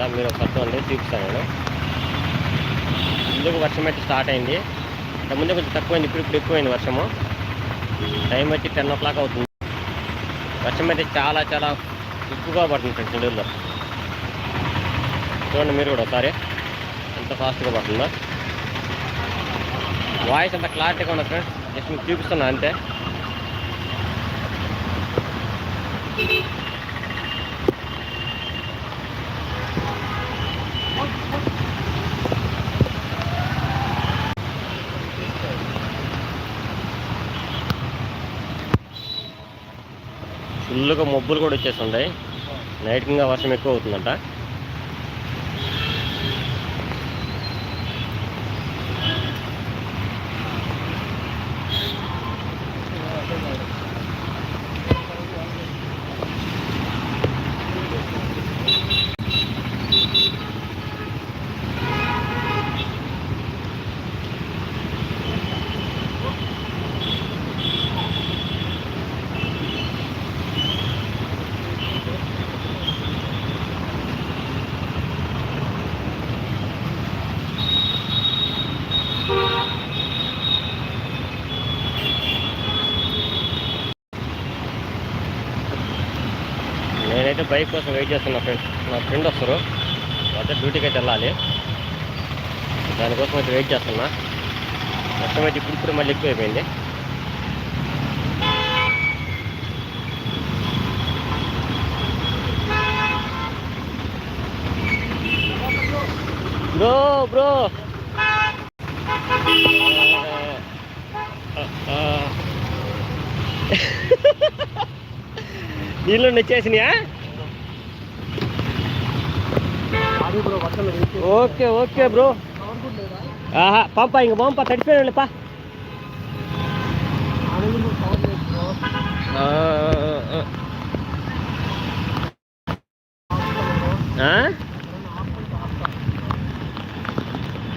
అనమాట మీరు ఒకసారి చూడండి చూపిస్తాను. నేను ముందుకు వర్షం అయితే స్టార్ట్ అయింది. ముందు కొంచెం తక్కువైంది ఇప్పుడు ఇప్పుడు ఎక్కువైంది వర్షము. టైం వచ్చి టెన్ ఓ క్లాక్ అవుతుంది. వర్షం అయితే చాలా చాలా ఎక్కువగా పడుతుంది ఫ్రెండ్స్ నెల్లూరులో చూడండి మీరు కూడా ఒకసారి. ఎంత ఫాస్ట్గా పడుతుందో. వాయిస్ అంత క్లారిటీగా ఉన్నది ఫ్రెండ్స్ జస్ట్ మీకు చూపిస్తున్నా అంతే. ఫుల్గా మబ్బులు కూడా వచ్చేసి ఉన్నాయి. నైట్ ఇంకా వర్షం ఎక్కువ అవుతుందంట. అయితే బైక్ కోసం వెయిట్ చేస్తున్నా ఫ్రెండ్స్ నా ఫ్రెండ్ వస్తారు. అయితే డ్యూటీకి అయితే వెళ్ళాలి. దానికోసం అయితే వెయిట్ చేస్తున్నా. వర్షం అయితే ఇప్పుడు ఇప్పుడు మళ్ళీ ఎక్కువైపోయింది. Bro bro. నీళ్ళు వచ్చేసినాయా అది బ్రో వర్షం ఓకే ఓకే బ్రో. ఆహా పంప ఇంక పంప తడిపోయాడు పా?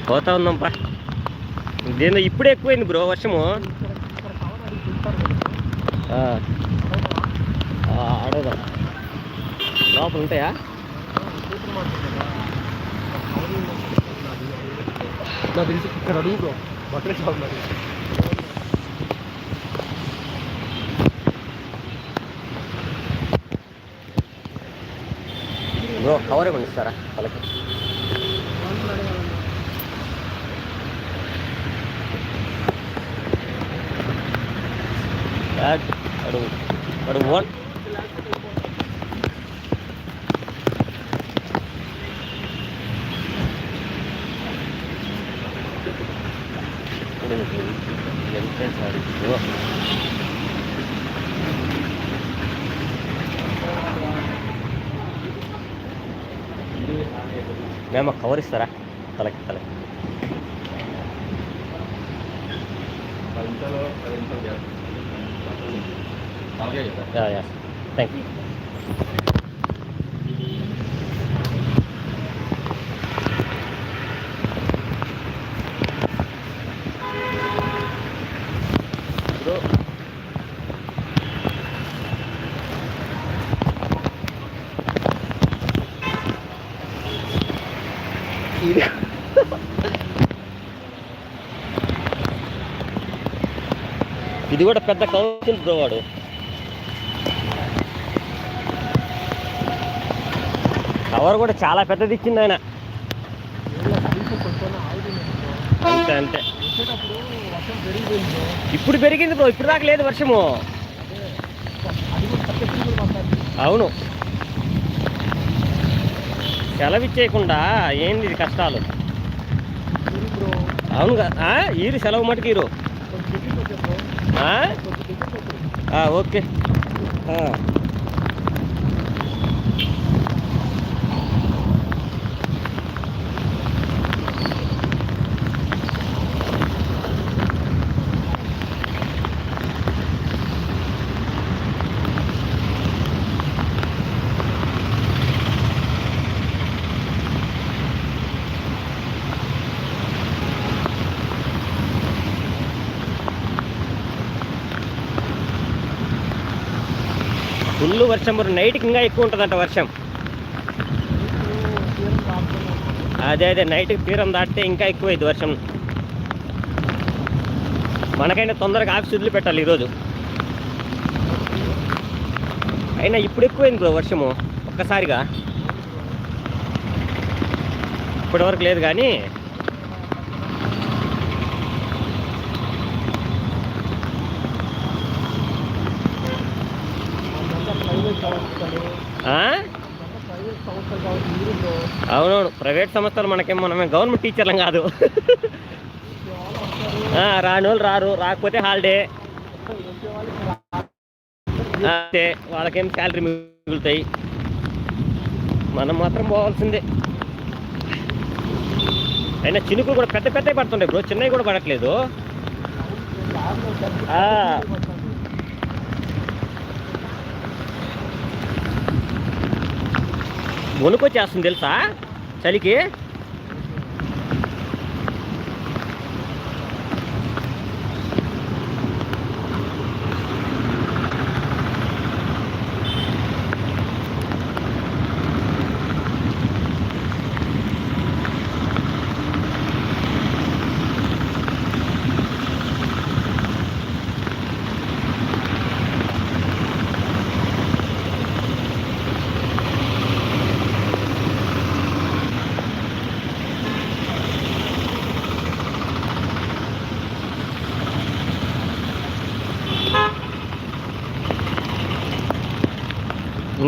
పోతా ఉందాం పా. ఇదేందో ఇప్పుడే ఎక్కువైంది బ్రో వర్షము. ఆ, ఆ, అడగదా లోపల ఉంటాయా? నాకు తెలిసి ఇక్కడ అడుగు బ్రో బట్టలు షాప్ మరి బ్రో కవర్ ఏమన్నా ఇస్తారా వాళ్ళకి బ్యాగ్ అడుగు అడుగు ఓన్ బ్రో మేము కవర్ ఇస్తారా? తలకి తలకి. థ్యాంక్ యూ బ్రో ఇది. కూడా పెద్ద కౌన్సిల్ బ్రో వాడు. కవర్ కూడా చాలా పెద్దది ఇచ్చింది ఆయన. అంతే అంతే. ఇప్పుడు పెరిగింది బ్రో ఇప్పుడు దాకా లేదు వర్షము. అవును. సెలవిచ్చేయకుండా ఏంది ఇది కష్టాలు? అవును? ఈరు సెలవు మటుకు ఈరు. ఓకే. ఫుల్ వర్షం నైట్కి ఇంకా ఎక్కువ ఉంటుందంట వర్షం. అదే అదే నైట్కి తీరం దాటితే ఇంకా ఎక్కువైంది వర్షం. మనకైనా తొందరగా ఆఫీస్ వదిలిపెట్టాలి ఈరోజు. అయినా ఇప్పుడు ఎక్కువైంది బ్రో వర్షము ఒక్కసారిగా. ఇప్పటివరకు లేదు కానీ అంతా ప్రైవేట్ సంస్థలు ఆ? అంతా ప్రైవేట్ సంస్థలు కాబట్టి మీరు బ్రో అవునవును ప్రైవేట్ సంస్థలు మనకేం మనమే గవర్నమెంట్ టీచర్లం కాదు. ఆ, రాని వాళ్ళు రారు రాకపోతే హాలిడే. అంతే వాళ్ళకేం శాలరీ మిగులుతాయి. మనం మాత్రం పోవాల్సిందే. అయినా చినుకులు కూడా పెద్ద పెద్దవి పడుతుంటాయి బ్రో చిన్నవి కూడా పడట్లేదు. వణుకొచ్చేస్తుంది తెలుసా? చలికి?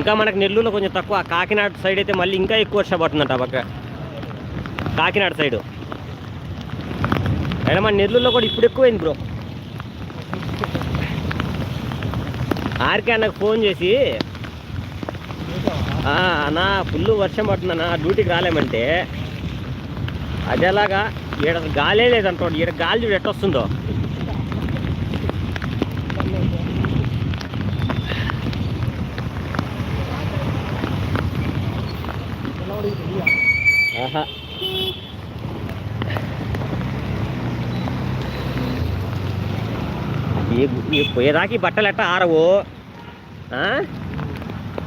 ఇంకా మనకు నెల్లూరులో కొంచెం తక్కువ. కాకినాడ సైడ్ అయితే మళ్ళీ ఇంకా ఎక్కువ వర్షం పడుతుందంట పక్క. కాకినాడ సైడు అయినా మన నెల్లూరులో కూడా ఇప్పుడు ఎక్కువైంది బ్రో. ఆర్కే అన్నకు ఫోన్ చేసి "ఆ, అన్నా ఫుల్ వర్షం పడుతుందన్నా డ్యూటీకి రాలేమంటే అదేలాగా ఈడ గాలే లేదంటాడు. ఈడ గాలి చూడు ఎట్టొస్తుందో. ఆహా. పోయేదాకా బట్టలు ఎట్ట ఆరవు? ఆ?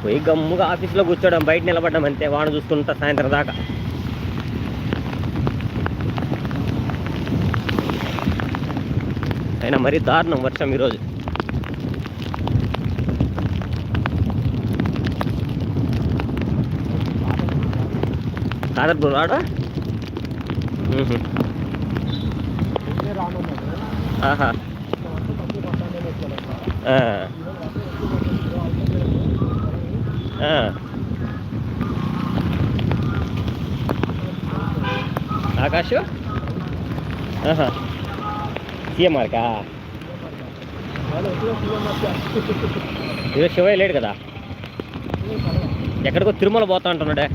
పోయి గమ్ముగా ఆఫీస్లో కూర్చోవడం బయట నిలబడ్డం అంతే వాడు చూసుకుంటా సాయంత్రం దాకా. అయినా మరీ దారుణం వర్షం ఈరోజు. కాదర్ బ్రో రాడా ఆహా. ఆ. ఆకాష్ సీఎంఆర్కా ఈరోజు శివయ్య లేడు కదా? ఎక్కడికో తిరుమల పోతా అంటున్నాడే.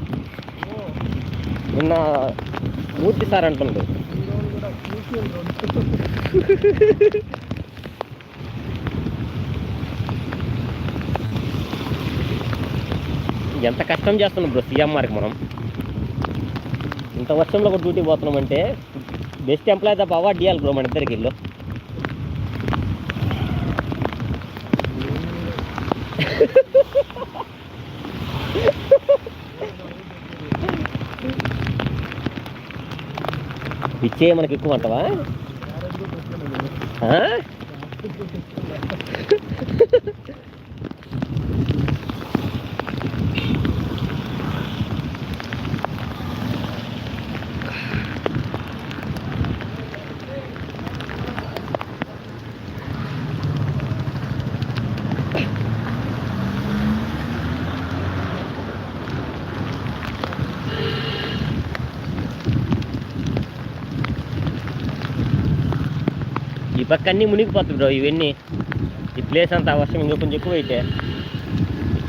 నిన్న మూర్తి సార్ అంటున్నాడు ఎంత కష్టం చేస్తున్నాం బ్రో సీఎంఆర్కి మనం. ఇంత వర్షంలో కూడా డ్యూటీ పోతున్నాం అంటే బెస్ట్ ఎంప్లాయ్ తప్ప అవార్డు ఇవ్వాలి బ్రో మన ఇద్దరికి ఇల్లు. ఇచ్చే మనకి ఎక్కువ అంటావా? పక్క అన్నీ మునిగిపోతుంది బ్రో ఇవన్నీ. ఈ ప్లేస్ అంతా వర్షం ఇంకా కొంచెం ఎక్కువ అయితే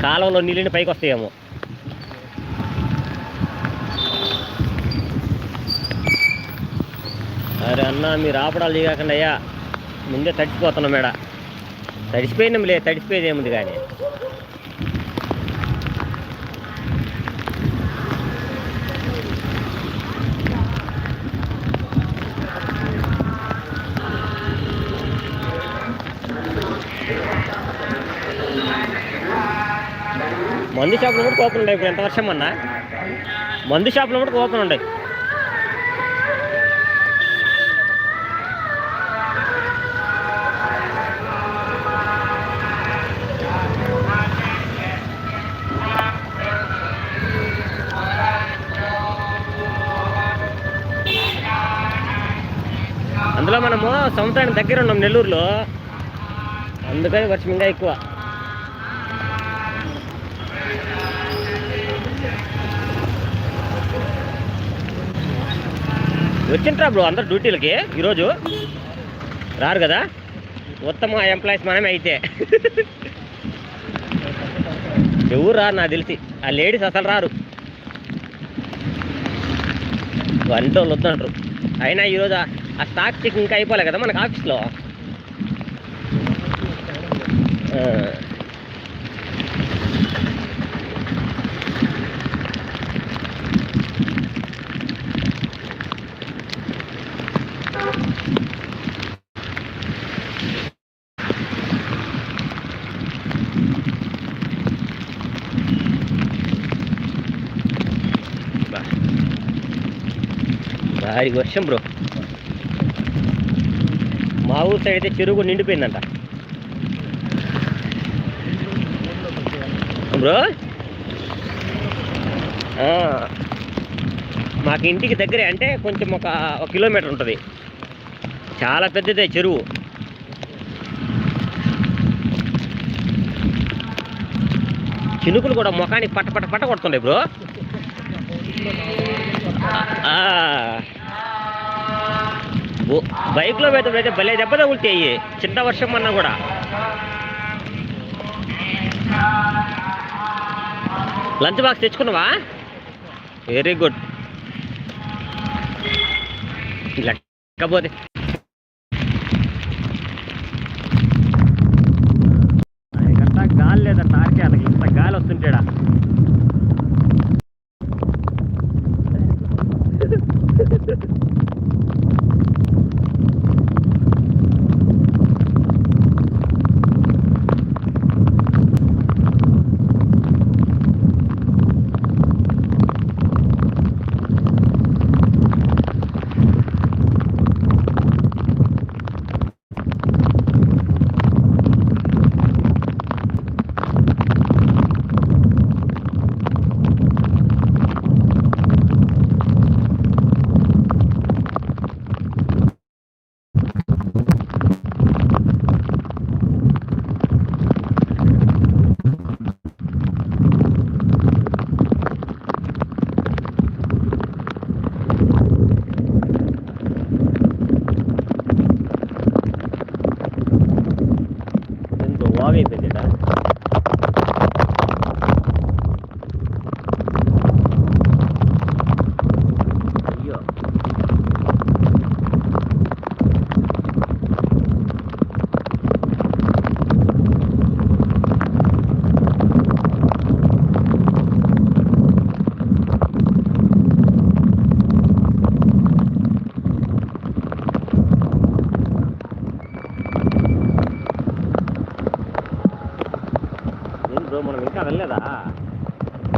కాలంలో నీళ్ళని పైకి వస్తాయేమో. అరే అన్న మీరు ఆపడాలు చేయకుండా అయ్యా. ముందే తడిచిపోతున్నాం మేడ. తడిసిపోయినాం లే తడిసిపోయేది ఏముంది కానీ. మందు షాపులు కూడా కూపన్ ఉండే ఇప్పుడు ఎంత వర్షం అన్నా మందు షాపులు కూడా ఓపెన్ ఉండే. అందులో మనము సంవత్సరానికి దగ్గర ఉన్నాం నెల్లూరులో. అందుకని వర్షం ఇంకా ఎక్కువ. వచ్చింట్రా బ్రో అందరు డ్యూటీలకి. ఈరోజు రారు కదా? ఉత్తమ ఎంప్లాయీస్ మనమే అయితే. ఎవరు రారు నాకు తెలిసి. ఆ లేడీస్ అసలు రారు. వంటోళ్ళు వాళ్ళు వద్దంటారు. అయినా ఈరోజు ఆ- ఆ స్టాక్ చెక్ ఇంకా అయిపోలే కదా మనకు ఆఫీస్లో ఆ. బా. భారీ వర్షం బ్రో. మా ఊరు సైడ్ అయితే చెరువు కూడా నిండిపోయిందంట. బ్రో. మాకు ఇంటికి దగ్గరే అంటే కొంచెం ఒక ఒక కిలోమీటర్ ఉంటుంది. చాలా పెద్దదే చెరువు. చినుకులు కూడా ముఖానికి పట్ట పట్ట పట్ట కొడుతుండే బ్రో. బైక్లో పోయేటప్పుడు భలే దెబ్బ తగులుతాయి. చిన్న వర్షం అన్నా కూడా. లంచ్ బాక్స్ తెచ్చుకున్నావా? వెరీ గుడ్ ఆయనకంతా గాలి లేదంట అతనికి ఇంత గాలి వస్తుంటాడా? ఎంతో బ్రో మనం ఇంకా వెళ్ళలేదా?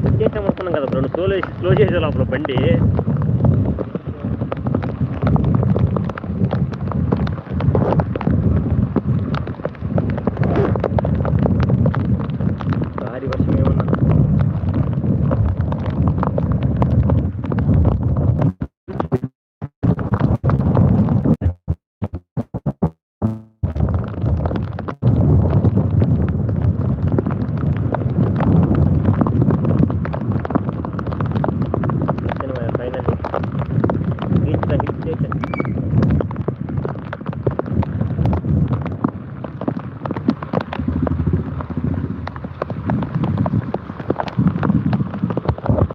వచ్చేసాం అనుకున్నాం కదా బ్రో స్లో స్లో చేసే లోపల బండి.